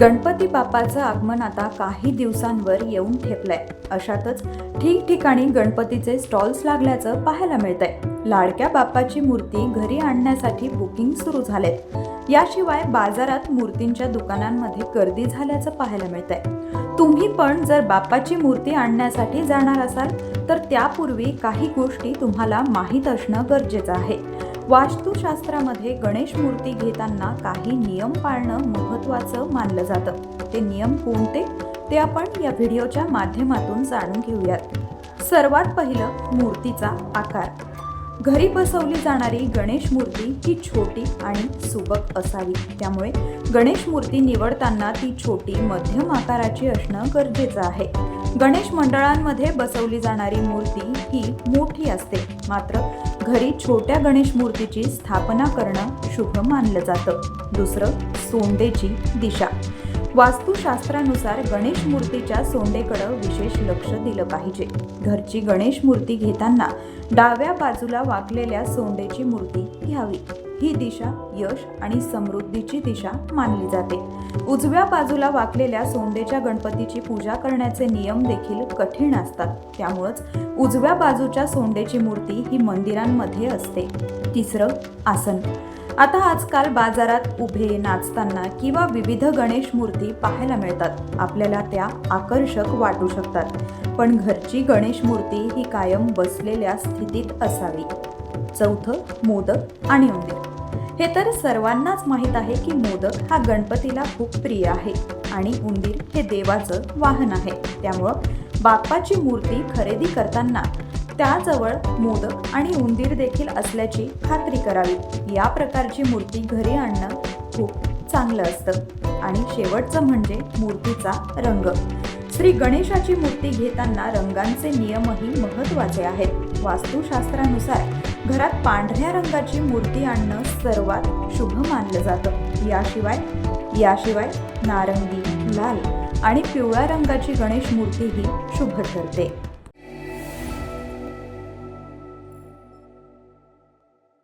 गणपती बाप्पाचं आगमन आता काही दिवसांवर येऊन ठेपलंय. अशातच ठिकठिकाणी गणपतीचे स्टॉल्स लागल्याचं पाहायला मिळतंय. लाडक्या बाप्पाची मूर्ती घरी आणण्यासाठी बुकिंग सुरू झालेत. याशिवाय बाजारात मूर्तींच्या दुकानांमध्ये गर्दी झाल्याचं पाहायला मिळतंय. तुम्ही पण जर बाप्पाची मूर्ती आणण्यासाठी जाणार असाल तर त्यापूर्वी काही गोष्टी तुम्हाला माहीत असणं गरजेचं आहे. वास्तुशास्त्रामध्ये गणेश मूर्ती घेताना काही नियम पाळणं महत्त्वाचं मानलं जातं. ते नियम कोणते? ते आपण या व्हिडिओच्या माध्यमातून जाणून घेऊयात. सर्वात पहिलं मूर्तीचा आकार. घरी बसवली जाणारी गणेश मूर्ती ही छोटी आणि सुबक असावी. त्यामुळे गणेश मूर्ती निवडताना ती छोटी मध्यम आकाराची असणं गरजेचं आहे. गणेश मंडळांमध्ये बसवली जाणारी मूर्ती ही मोठी असते. मात्र घरी छोट्या गणेश मूर्तीची स्थापना करणं शुभ मानलं जातं. दुसरं सोंडेची दिशा. वास्तुशास्त्रानुसार गणेश मूर्तीच्या सोंडेकडं विशेष लक्ष दिलं पाहिजे. घरची गणेश मूर्ती घेताना डाव्या बाजूला वाकलेल्या सोंडेची मूर्ती घ्यावी. ही दिशा यश आणि समृद्धीची दिशा मानली जाते. उजव्या बाजूला वाकलेल्या सोंडेच्या गणपतीची पूजा करण्याचे नियम देखील कठीण असतात. त्यामुळंच उजव्या बाजूच्या सोंडेची मूर्ती ही मंदिरांमध्ये असते. तिसरं आसन. आता आजकाल बाजारात उभे नाचताना किंवा विविध गणेश मूर्ती पाहायला मिळतात. आपल्याला त्या आकर्षक वाटू शकतात. पण घरची गणेश मूर्ती ही कायम बसलेल्या स्थितीत असावी. चौथं मोदक आणि उंदीर. हे तर सर्वांनाच माहीत आहे की मोदक हा गणपतीला खूप प्रिय आहे आणि उंदीर हे देवाचं वाहन आहे. त्यामुळं बाप्पाची मूर्ती खरेदी करताना त्याजवळ मोदक आणि उंदीर देखील असल्याची खात्री करावी. या प्रकारची मूर्ती घरी आणणं खूप चांगलं असतं. आणि शेवटचं म्हणजे मूर्तीचा रंग. श्री गणेशाची मूर्ती घेताना रंगांचे नियमही महत्त्वाचे आहेत. वास्तुशास्त्रानुसार घरात पांढऱ्या रंगाची मूर्ती आणणं सर्वात शुभ मानलं जातं. याशिवाय याशिवाय नारंगी लाल आणि पिवळ्या रंगाची गणेश मूर्तीही शुभ ठरते.